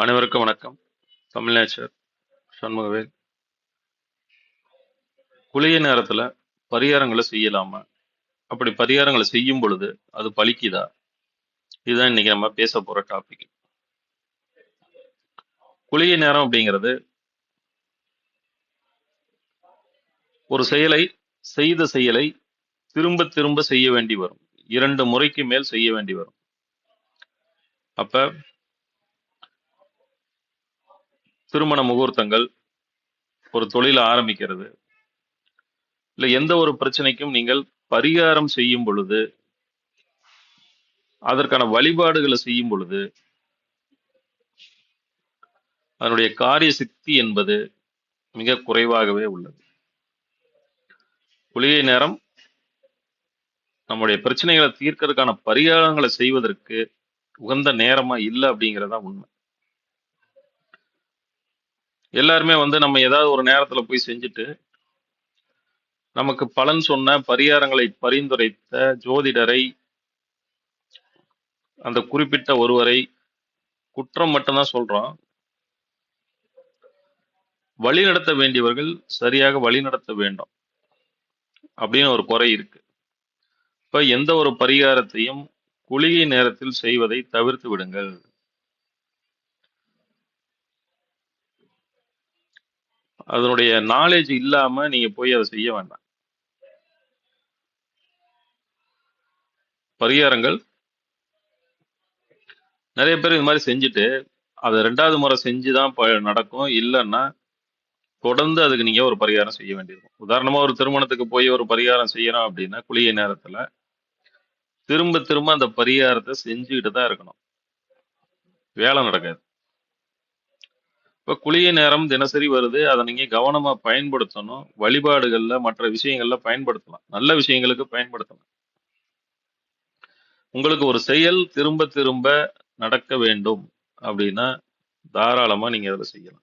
அனைவருக்கும் வணக்கம். தமிழ்நேச்சர் சண்முகவேல் குளிய நேரத்துல பரிகாரங்களை செய்யலாமா? அப்படி பரிகாரங்களை செய்யும் பொழுது அது பழிக்குதா இதுதான் இன்னைக்கு நம்ம பேச போற டாபிக் குளிய நேரம் அப்படிங்கிறது ஒரு செயலை செய்த செயலை திரும்ப திரும்ப செய்ய வேண்டி வரும். இரண்டு முறைக்கு மேல் செய்ய வேண்டி வரும். அப்ப திருமண முகூர்த்தங்கள் ஒரு தொழிலை ஆரம்பிக்கிறது. இல்லை எந்த ஒரு பிரச்சனைக்கும் நீங்கள் பரிகாரம் செய்யும் பொழுது அதற்கான வழிபாடுகளை செய்யும் பொழுது அதனுடைய காரிய சக்தி என்பது மிக குறைவாகவே உள்ளது. குளிகை நேரம் நம்முடைய பிரச்சனைகளை தீர்க்கறதுக்கான பரிகாரங்களை செய்வதற்கு உகந்த நேரமா இல்லை அப்படிங்கிறதா உண்மை. எல்லாருமே வந்து நம்ம ஏதாவது ஒரு நேரத்துல போய் செஞ்சுட்டு நமக்கு பலன் சொன்ன பரிகாரங்களை பரிந்துரைத்த ஜோதிடரை அந்த குறிப்பிட்ட ஒருவரை குற்றம் மட்டும்தான் சொல்றோம் வழி நடத்த வேண்டியவர்கள் சரியாக வழி நடத்த வேண்டும் அப்படின்னு ஒரு குறை இருக்கு. இப்ப எந்த ஒரு பரிகாரத்தையும் குளிகை நேரத்தில் செய்வதை தவிர்த்து விடுங்கள். அதனுடைய நாலேஜ் இல்லாம நீங்க போய் அதை செய்ய வேண்டாம். பரிகாரங்கள். நிறைய பேர் இது மாதிரி செஞ்சுட்டு அதை ரெண்டாவது முறை செஞ்சுதான் ப- நடக்கும். இல்லைன்னா தொடர்ந்து அதுக்கு நீங்கள் ஒரு பரிகாரம் செய்ய வேண்டியிருக்கும். உதாரணமாக ஒரு திருமணத்துக்கு போய் ஒரு பரிகாரம் செய்யறோம் அப்படின்னா குளிய நேரத்தில் திரும்ப திரும்ப அந்த பரிகாரத்தை செஞ்சுக்கிட்டு தான் இருக்கணும். வேலை நடக்காது. இப்ப குளிகை நேரம் தினசரி வருது அதை நீங்க கவனமா பயன்படுத்தணும் வழிபாடுகள்ல மற்ற விஷயங்கள்ல பயன்படுத்தலாம். நல்ல விஷயங்களுக்கு பயன்படுத்தலாம். உங்களுக்கு ஒரு செயல் திரும்ப திரும்ப நடக்க வேண்டும் அப்படின்னா தாராளமா நீங்க அதை செய்யலாம்.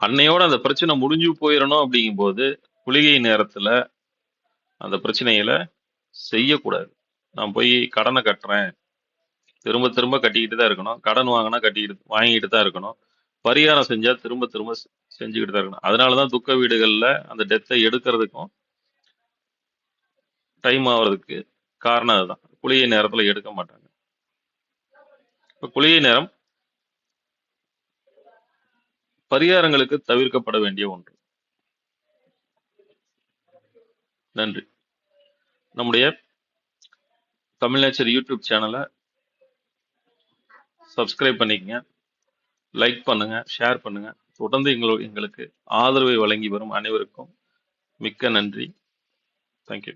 அன்னையோட அந்த பிரச்சனை முடிஞ்சு போயிடணும் அப்படிங்கும்போது குளிகை நேரத்துல அந்த பிரச்சனைகளை செய்யக்கூடாது. நான் போய் கடனை கட்டுறேன் திரும்ப திரும்ப கட்டிக்கிட்டு தான் இருக்கணும். கடன் வாங்கினா கட்டிக்கிட்டு வாங்கிட்டு தான் இருக்கணும். பரிகாரம் செஞ்சா திரும்ப திரும்ப செ- செஞ்சுக்கிட்டு தான் இருக்கணும். அதனால தான் துக்க வீடுகள்ல அந்த டெத்தை எடுக்கிறதுக்கும் டைம் ஆகிறதுக்கு காரணம் அதுதான். குளிகை நேரத்துல எடுக்க மாட்டாங்க. இப்போ குளிகை நேரம் பரிகாரங்களுக்கு தவிர்க்கப்பட வேண்டிய ஒன்று. நன்றி. நம்முடைய தமிழ்நேச்சர் யூடியூப் சேனலை சப்ஸ்கிரைப் பண்ணிக்கங்க. லைக் பண்ணுங்க ஷேர் பண்ணுங்க. தொடர்ந்து எங்களோ எங்களுக்கு ஆதரவை வழங்கி வரும் அனைவருக்கும் மிக்க நன்றி. தேங்க்யூ